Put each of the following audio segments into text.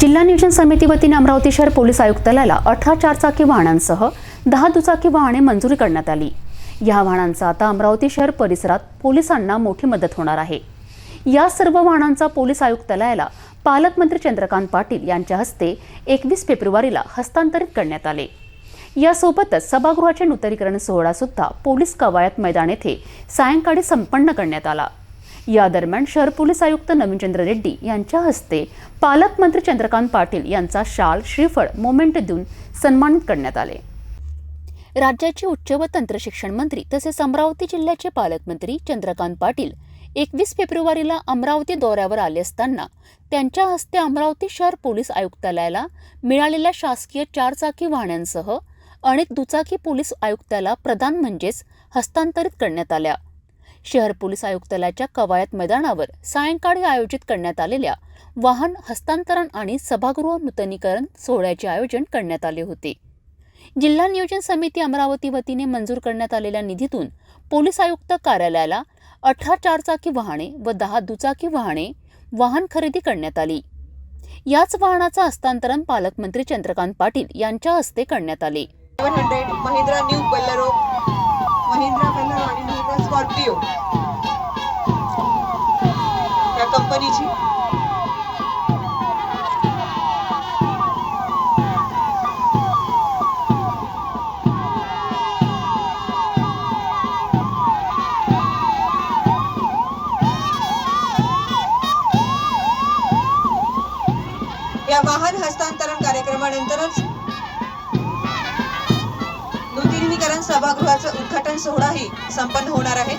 जिल्हा नियोजन समिती वतीने अमरावती शहर पोलीस आयुक्तालयाला अठरा चारचाकी वाहनांसह दहा दुचाकी वाहने मंजुरी करण्यात आली. या वाहनांचा आता अमरावती शहर परिसरात पोलिसांना मोठी मदत होणार आहे. या सर्व वाहनांचा पोलीस आयुक्तालयाला पालकमंत्री चंद्रकांत पाटील यांच्या हस्ते एकवीस फेब्रुवारीला हस्तांतरित करण्यात आले. यासोबतच सभागृहाचे नूतनीकरण सोहळा सुद्धा पोलीस कवायत मैदान येथे सायंकाळी संपन्न करण्यात आला. या दरम्यान शहर पोलीस आयुक्त नवीनचंद्र रेड्डी यांच्या हस्ते पालकमंत्री चंद्रकांत पाटील यांचा शाल श्रीफळ मोमेंट देऊन सन्मानित करण्यात आले. राज्याचे उच्च व तंत्रशिक्षण मंत्री तसेच अमरावती जिल्ह्याचे पालकमंत्री चंद्रकांत पाटील एकवीस फेब्रुवारीला अमरावती दौऱ्यावर आले असताना त्यांच्या हस्ते अमरावती शहर पोलीस आयुक्तालयाला मिळालेल्या शासकीय चारचाकी वाहनांसह अनेक दुचाकी पोलीस आयुक्ताला प्रदान म्हणजेच हस्तांतरित करण्यात आल्या. शहर पोलीस आयुक्तालयाच्या कवायत मैदानावर सायंकाळी आयोजित करण्यात आलेल्या वाहन हस्तांतरण आणि सभागृह नूतनीकरण सोहळ्याचे आयोजन करण्यात आले होते. जिल्हा नियोजन समिती अमरावती वतीने मंजूर करण्यात आलेल्या निधीतून पोलीस आयुक्त कार्यालयाला अठरा चारचाकी वाहने व दहा दुचाकी वाहने वाहन खरेदी करण्यात आली. याच वाहनाचं हस्तांतरण पालकमंत्री चंद्रकांत पाटील यांच्या हस्ते करण्यात आले. Mahindra new Bolero Mahindra audio आणि या कंपनीची. या वाहन हस्तांतरण कार्यक्रमानंतरच सादरीकरण सभागृहाचं उद्घाटन सोहळाही संपन्न होणार आहे.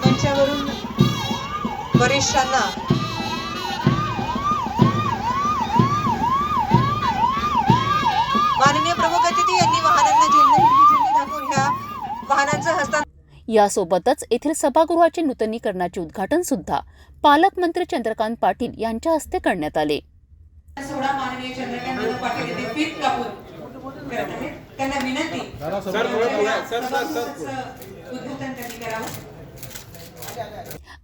मंचावरून वरिष्ठांना माननीय प्रमुख अतिथी यांनी वाहनांना झेंडा हिरवी झेंडी दाखवून ह्या वाहनांचं हस्तांतरण यासोबतच येथील सभागृहाचे नूतनीकरणाचे उद्घाटन सुद्धा पालकमंत्री चंद्रकांत पाटील यांच्या हस्ते करण्यात आले. त्यांना विनंती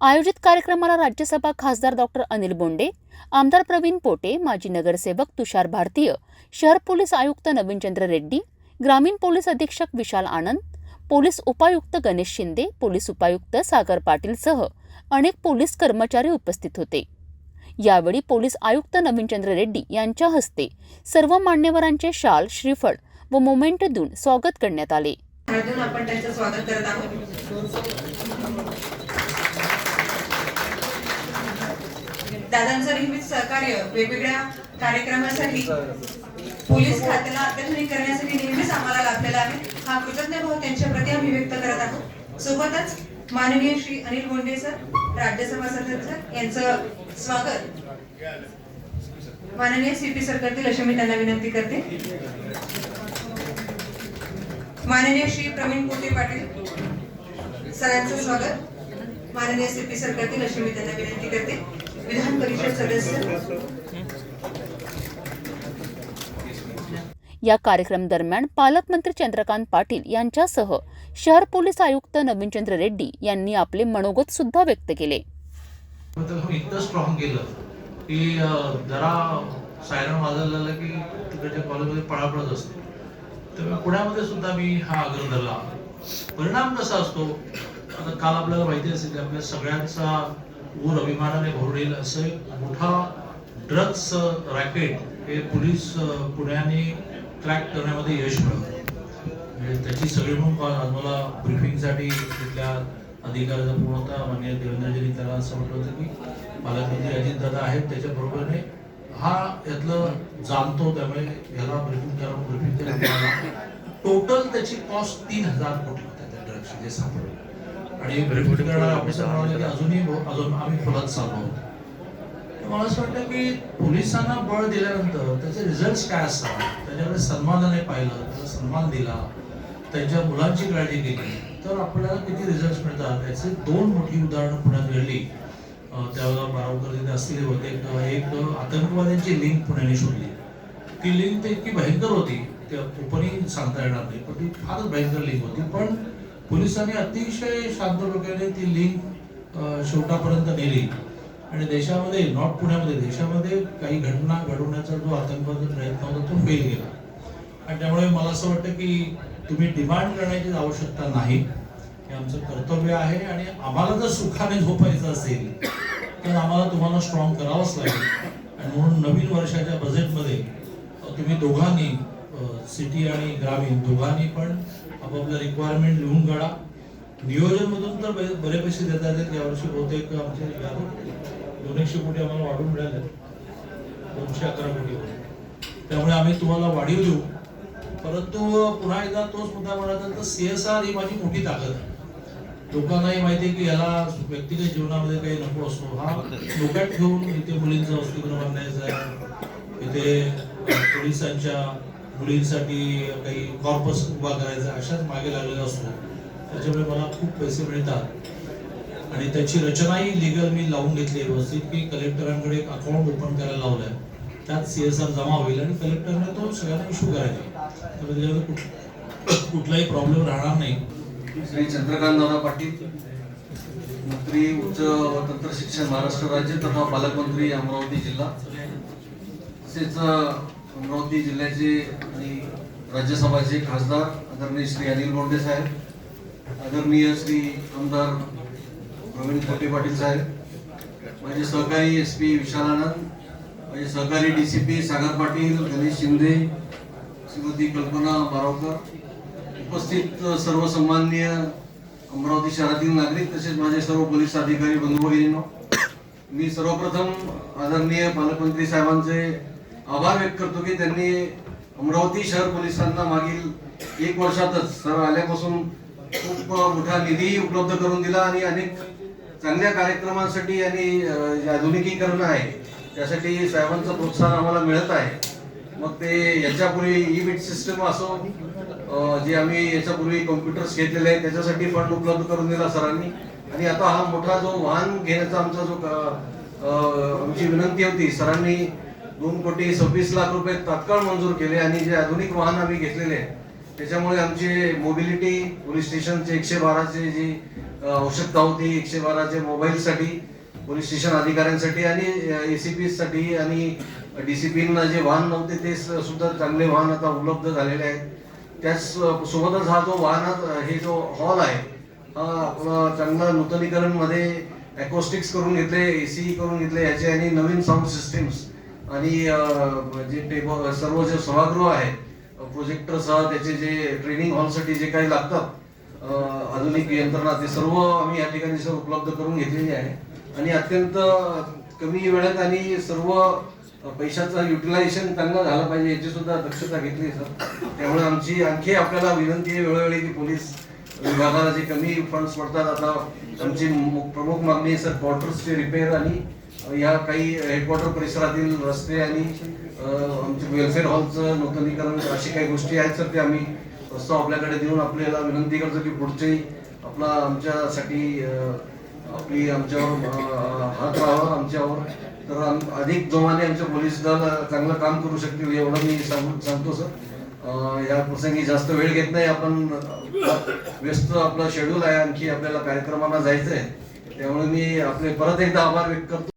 आयोजित कार्यक्रमाला राज्यसभा खासदार डॉक्टर अनिल बोंडे आमदार प्रवीण पोटे माजी नगरसेवक तुषार भारतीय शहर पोलीस आयुक्त नवीनचंद्र रेड्डी ग्रामीण पोलीस अधीक्षक विशाल आनंद पोलीस उपायुक्त गणेश शिंदे पोलीस उपायुक्त सागर पाटीलसह अनेक पोलीस कर्मचारी उपस्थित होते. यावेळी पोलीस आयुक्त नवीनचंद्र रेड्डी यांच्या हस्ते सर्व मान्यवरांचे शाल श्रीफळ व मोमेंट देऊन स्वागत करण्यात आले. आपण त्यांचं स्वागत करत आहोत. दादांचं नेहमीच सहकार्य वेगवेगळ्या कार्यक्रमासाठी पोलीस खात्याला अत्याधुनिक करण्यासाठी नेहमीच आम्हाला लाभलेला आहे. हा कृतज्ञ भाव त्यांच्या प्रती आम्ही व्यक्त करत आहोत. सोबतच माननीय श्री अनिल बोंडे सर राज्यसभा सदस्य यांचं स्वागत. माननीय सीपी सर करतील अशी मी त्यांना विनंती करते. माननीय श्री प्रवीण पोटे पाटील सरांचं स्वागत. माननीय सीपी सर करतील अशी मी त्यांना विनंती करते. विधान परिषद सदस्य. या कार्यक्रम दरम्यान पालकमंत्री चंद्रकांत पाटील यांच्यासह शहर पोलीस आयुक्त नवीनचंद्र रेड्डी यांनी आपले मनोगत सुद्धा व्यक्त केले. इतकं स्ट्रॉंग केलं की जरा सायरन वाजवलेलं की तिकडच्या कॉलेजमध्ये पळापळत असते. तर पुण्यामध्ये सुद्धा मी हा आग्रह धरला. परिणाम कसा असतो? आता काल आपल्याला माहिती असेल की आपल्या सगळ्यांचा ऊर अभिमानाने भरून येईल असं एक मोठा ड्रग्स रॅकेट हे पोलीस पुण्याने ट्रॅक करण्यामध्ये यश मिळवलं म्हणजे त्याची सगळी म्हणून कॉल आज मला ब्रिफिंगसाठी तिथल्या अधिकाऱ्याचा फोन होता. मान्य देवेंद्रजींनी त्याला असं म्हटलं होतं की पालकमंत्री अजित दादा आहेत त्याच्या बरोबरीने हा यातलं जाणतो त्यामुळे याला ब्रिफिंग करा ब्रिफिंग करा टोटल त्याची कॉस्ट तीन हजार कोटी त्या ड्रग्सची जे सापडले. आणि ब्रिफिंग करणारा ऑफिसर म्हणाले की अजूनही अजून आम्ही फुलात चाललो आहोत. मला असं वाटतं की पोलिसांना बळ दिल्यानंतर त्याचे रिझल्ट काय असतात? त्याच्याकडे सन्मानाने पाहिलं त्याला सन्मान दिला त्यांच्या मुलांची काळजी केली तर आपल्याला किती रिझल्ट मिळतात? याचे दोन मोठी उदाहरणं पुण्यात घडली. त्यावेळेला बारावकर तिथे असलेले होते एक आतंकवाद्यांची लिंक पुण्याने शोधली. ती लिंक तर इतकी भयंकर होती ते ओपनही सांगता येणार नाही पण ती फारच भयंकर लिंक होती. पण पोलिसांनी अतिशय शांत डोक्याने ती लिंक शेवटापर्यंत नेली. आणि देशामध्ये नॉट पुण्यामध्ये देशामध्ये काही घटना घडवण्याचा जो आतंकवादी प्रयत्न होता तो फेल गेला. आणि त्यामुळे मला असं वाटतं की तुम्ही डिमांड करण्याची आवश्यकता नाही. हे आमचं कर्तव्य आहे आणि आम्हाला जर सुखाने झोपायचं असेल तर आम्हाला तुम्हाला स्ट्रॉंग करावंच लागेल. आणि म्हणून नवीन वर्षाच्या बजेटमध्ये तुम्ही दोघांनी सिटी आणि ग्रामीण दोघांनी पण आपापलं रिक्वायरमेंट लिहून काढा. नियोजनमधून तर बरे पैसे देता येतात. यावर्षी बहुतेक आमचे दोन एकशे कोटी आम्हाला वाढून मिळाले. दोनशे अकरा कोटी त्यामुळे आम्ही तुम्हाला वाढीव देऊ. परंतु पुन्हा एकदा तोच मुद्दा म्हणाला तर सीएसआर ही माझी मोठी ताकद आहे. लोकांनाही माहिती आहे की याला व्यक्तिगत जीवनामध्ये काही नको असतो. हा डोक्यात ठेवून इथे मुलींचं वसतिगृह बांधायचं आहे. इथे पोलिसांच्या मुलींसाठी काही कॉर्पस उभा करायचा अशाच मागे लागलेला असतो. त्याच्यामुळे मला खूप पैसे मिळतात. आणि त्याची रचनाही लिगल मी लावून घेतली आहे. व्यवस्थित की कलेक्टरांकडे एक अकाउंट ओपन करायला लावलंय. त्यात सी एस आर जमा होईल आणि कलेक्टरने तो सगळ्यांना इश्यू करायचा. तर त्याच्यामध्ये कुठ- कुठलाही प्रॉब्लेम राहणार नाही. श्री चंद्रकांत दादा पाटील मंत्री उच्च व तंत्र शिक्षण महाराष्ट्र राज्य तथा पालकमंत्री अमरावती जिल्हा. तसेच अमरावती जिल्ह्याचे आणि राज्यसभाचे खासदार आदरणीय श्री अनिल बोंडे साहेब आदरणीय श्री आमदार प्रवीण पोटे पाटील साहेब माझे सहकारी एस पी विशाल आनंद माझे सहकारी D C P Sagar Patil Ganesh Shinde Shrimati Kalpana Baravkar उपस्थित सर्व सन्माननीय अमरावती शहरातील नागरिक तसेच माझे सर्व पोलीस अधिकारी बंधू भगिनीनो मी सर्वप्रथम आदरणीय पालकमंत्री साहेबांचे आभार व्यक्त करतो की त्यांनी अमरावती शहर पोलिसांना मागील एक वर्षातच सर आल्यापासून खूप मोठा निधी उपलब्ध करून दिला आणि अनेक चांगल्या कार्यक्रमांसाठी आणि जे आधुनिकीकरण आहे त्यासाठी साहेबांचं प्रोत्साहन आम्हाला मिळत आहे. मग ते याच्यापूर्वी ई बिट सिस्टम असो जे आम्ही याच्यापूर्वी कॉम्प्युटर्स घेतलेले आहेत त्याच्यासाठी फंड उपलब्ध करून दिला सरांनी. आणि आता हा मोठा जो वाहन घेण्याचा आमचा जो आमची विनंती होती सरांनी दोन कोटी सव्वीस लाख रुपये तात्काळ मंजूर केले आणि जे आधुनिक वाहन आम्ही घेतलेले आहे त्याच्यामुळे आमची मोबिलिटी पोलीस स्टेशनचे एकशे बाराचे जी आवश्यकता होती एकशे बाराचे मोबाईलसाठी पोलीस स्टेशन अधिकाऱ्यांसाठी आणि एसीपी साठी आणि डीसीपींना जे वाहन नव्हते ते स- सुद्धा चांगले वाहन आता उपलब्ध झालेले आहेत. त्याच सोबतच हा जो वाहनात हे जो हॉल आहे हा आपला चांगला नूतनीकरणमध्ये करून घेतले ए सी करून घेतले याचे आणि नवीन साऊंड सिस्टीम्स आणि जे टेबल सर्व जे सभागृह आहे प्रोजेक्टरसह त्याचे जे ट्रेनिंग हॉलसाठी जे काही लागतात आधुनिक यंत्रणा ते सर्व आम्ही या ठिकाणी सर उपलब्ध करून घेतलेली आहे. आणि अत्यंत कमी वेळेत आणि सर्व पैशाचं युटिलायझेशन त्यांना झालं पाहिजे याची सुद्धा दक्षता घेतली सर. त्यामुळे आमची आणखी आपल्याला विनंती आहे वेळोवेळी की पोलीस विभागाला जे कमी फंड्स पडतात आता आमची प्रमुख मागणी आहे सर क्वार्टर्सचे रिपेअर आणि या काही हेडक्वार्टर परिसरातील रस्ते आणि आमचे वेलफेअर हॉलचं नूतनीकरण अशी काही गोष्टी आहेत सर ते आम्ही प्रस्ताव आपल्याकडे देऊन आपल्याला विनंती करतो की पुढचे आपला आमच्यासाठी आपली आमच्यावर हात राहावा आमच्यावर. तर अधिक जोमाने आमच्या पोलीस दल चांगलं काम करू शकतील एवढं मी सांगू सांगतो सर. या प्रसंगी जास्त वेळ घेत नाही आपण व्यस्त आपलं शेड्यूल आहे आणखी आपल्याला कार्यक्रमांना जायचं आहे त्यामुळे मी आपले परत एकदा आभार व्यक्त करतो.